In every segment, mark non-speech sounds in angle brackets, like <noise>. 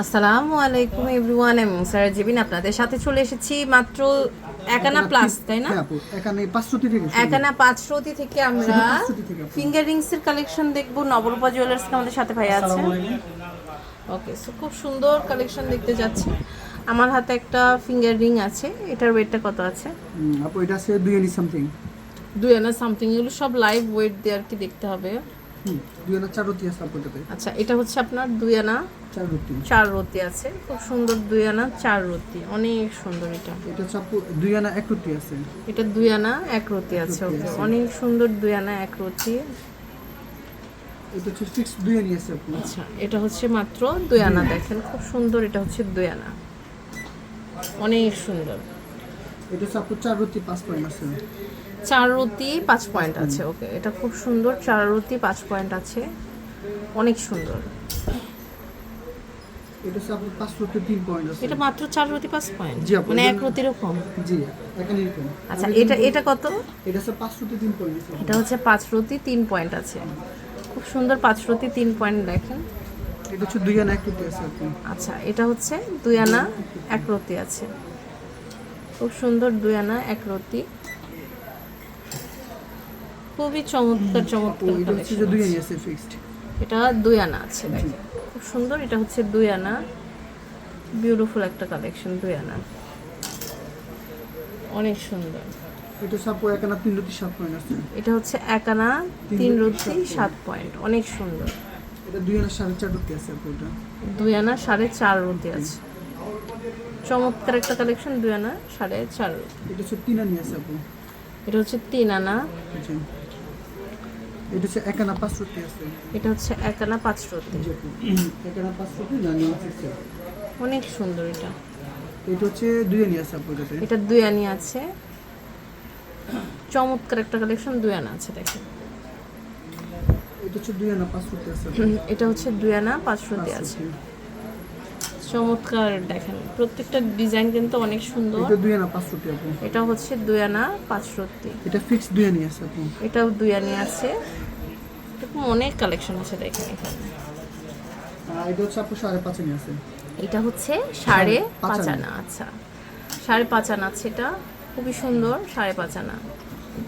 আসসালামু আলাইকুম এভরিওয়ান আমি সারা জিবিন আপনাদের সাথে চলে এসেছি মাত্র একানা প্লাস তাই না? হ্যাঁ একানা পাঁচশোটি থেকে আমরা। ফিঙ্গার রিংস এর কালেকশন দেখব নবরূপা জুয়েলার্স আমাদের সাথে ভাই আছে। ওকে সো খুব সুন্দর কালেকশন দেখতে যাচ্ছি। আমার হাতে একটা ফিঙ্গার রিং আছে এটার ওয়েটটা কত আছে? আপু এটা আছে দুই আনি সামথিং দুই আনা সামথিং এগুলো সব লাইভ ওয়েট দিয়ে আর কি দেখতে হবে। দুই আনা চার রতি আছে আচ্ছা এটা হচ্ছে আপনার দুই আনা চার রতি চার রতি আছে। খুব সুন্দর দুই আনা চার রতি অনেক সুন্দর এটা। এটা আপু দুই আনা এক রতি আছে। এটা দুই আনা এক রতি আছে ওকে। অনেক সুন্দর দুই আনা এক রতি এটা হচ্ছে ফিক্স দুই আনি আছে আপু আচ্ছা এটা হচ্ছে মাত্র দুই আনা দেখেন খুব সুন্দর এটা হচ্ছে দুই আনা। অনেক সুন্দর। এটা হচ্ছে চার রতি পাঁচ পয়েন্ট আছে। চার পাঁচ পয়েন্ট আছে ওকে। এটা খুব সুন্দর পাঁচ পয়েন্ট আছে। অনেক সুন্দর। এটা হচ্ছে আপু পাঁচ রতি তিন পয়েন্ট আছে। এটা মাত্র চার রতি পাঁচ পয়েন্ট? জি মানে এক রতিরও কম জি এখানে এরকম। আচ্ছা এটা এটা কত? এটা হচ্ছে পাঁচ রতি তিন পয়েন্ট আছে। এটা হচ্ছে পাঁচ রতি তিন পয়েন্ট আছে। খুব সুন্দর পাঁচ রতি তিন পয়েন্ট দেখেন। এটা হচ্ছে দুই আনা এক রতি আছে আচ্ছা এটা হচ্ছে দুই আনা এক রতি আছে। খুব সুন্দর দুই আনা এক রতি। খুবই চমৎকার চমৎকার এটা দুই। আনি আছে। খুব সুন্দর এটা হচ্ছে দুই আনা। বিউটিফুল একটা কালেকশন দুই আনা। অনেক সুন্দর। এটা হচ্ছে আপু এক আনা তিন রতি সাত পয়েন্ট আছে। এটা হচ্ছে এক আনা তিন রতি সাত পয়েন্ট অনেক সুন্দর। এটা দুই আনা সাড়ে চার রতি আছে দুই আনা সাড়ে চার রতি আছে। চমৎকার একটা কালেকশন দুই আনা সাড়ে চার। এটা হচ্ছে তিন আনি আছে আপু। এটা হচ্ছে তিন আনা। এটা হচ্ছে এক আনা পাঁচ রতি আছে। এটা হচ্ছে এক আনা পাঁচ আপু। এক আনা পাঁচ রতি জানি আছে অনেক সুন্দর এটা। এটা হচ্ছে দুই আনি আছে আপু এটা দুই আনি আছে। চমৎকার একটা কালেকশন দুই আনা আছে দেখেন। এটা হচ্ছে দুই আনা পাঁচ রতি আছে। এটা হচ্ছে দুই আনা পাঁচ পাঁচ আছে। চমৎকার দেখেন। প্রত্যেকটা ডিজাইন কিন্তু অনেক সুন্দর। এটা দুই আনা পাঁচ রতি আপু। এটা হচ্ছে দুই আনা পাঁচ রতি এটা ফিক্স দুই আনি আছে আপু। এটাও দুই আনি আছে। এরকম অনেক কালেকশন আছে দেখেন এখানে। এটা হচ্ছে আপু সাড়ে পাঁচ আনি আছে। এটা হচ্ছে সাড়ে পাঁচ আনা। আচ্ছা। সাড়ে পাঁচ আনা আছে এটা। খুবই সুন্দর সাড়ে পাঁচ আনা।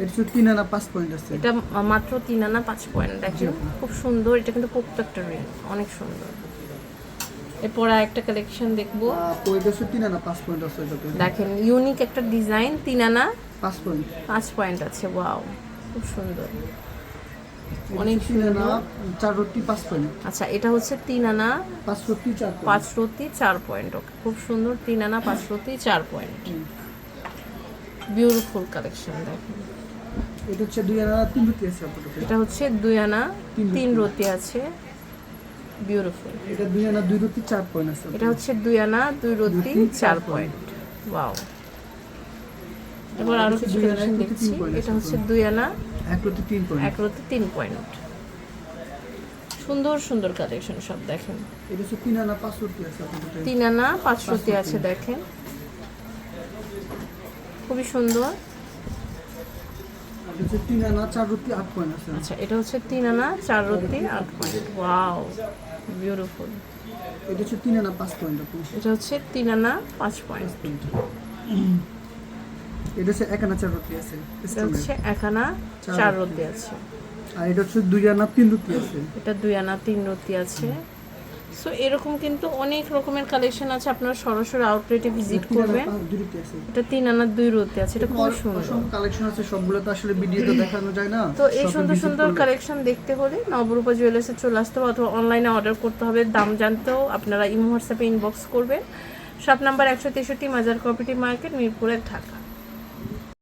এটা তিন আনা পাঁচ পয়েন্ট আছে। এটা মাত্র তিন আনা পাঁচ পয়েন্ট দেখেন। খুব সুন্দর এটা কিন্তু প্রত্যেকটা রিং অনেক সুন্দর। এরপর একটা কালেকশন দেখব। দেখেন ইউনিক একটা ডিজাইন তিন আনা পাঁচ পয়েন্ট পাঁচ পয়েন্ট আছে ওয়াও খুব সুন্দর। অনেক চার রতি পাঁচ পয়েন্ট আচ্ছা এটা হচ্ছে তিন আনা পাঁচ রতি চার পাঁচ রতি চার পয়েন্ট ওকে খুব সুন্দর তিন আনা পাঁচ রতি চার পয়েন্ট বিউটিফুল কালেকশন দেখেন। এটা হচ্ছে দুই আনা তিন রতি আছে এটা হচ্ছে দুই আনা তিন রতি আছে। বিউটিফুল এটা দুই আনা দুই রতি চার পয়েন্ট আছে। এটা হচ্ছে দুই আনা দুই রতি, চার পয়েন্ট ওয়াও এবার আরও কিছু কালেকশন দেখছি। এটা হচ্ছে দুই আনা এক রতি তিন পয়েন্ট এক রতি তিন পয়েন্ট সুন্দর সুন্দর কালেকশন সব দেখেন। এটা হচ্ছে তিন আনা পাঁচ রতি আছে তিন আনা পাঁচ রতি আছে। দেখেন। খুবই সুন্দর। হচ্ছে তিন আনা চার রতি আট পয়েন্ট আছে। আচ্ছা এটা হচ্ছে তিন আনা চার রতি আট পয়েন্ট। ওয়াও বিউটিফুল এটা হচ্ছে তিন আনা পাঁচ পয়েন্ট এটা হচ্ছে তিন আনা পাঁচ পয়েন্ট। এটা হচ্ছে এক আনা চার রতি আছে এটা হচ্ছে এক আনা চার। রতি আছে। আর এটা হচ্ছে দুই আনা তিন রতি আছে। এটা দুই আনা তিন রতি আছে। সো এরকম কিন্তু অনেক রকমের কালেকশন আছে আপনারা সরাসরি আউটলেটে ভিজিট করবেন এটা তিন আনার দুই রতি আছে এটা খুব সুন্দর। কালেকশন আছে সবগুলো তো আসলে ভিডিওতে <coughs> দেখানো যায় না। তো এই সুন্দর সুন্দর কালেকশন দেখতে হলে নবরূপা জুয়েলার্সে চলে আসতে হবে অথবা অনলাইনে অর্ডার করতে হবে দাম জানতেও আপনারা ইমো হোয়াটসঅ্যাপে ইনবক্স করবেন। শপ নাম্বার একশো তেষট্টি মাজার কপিটি মার্কেট মিরপুরের ঢাকা।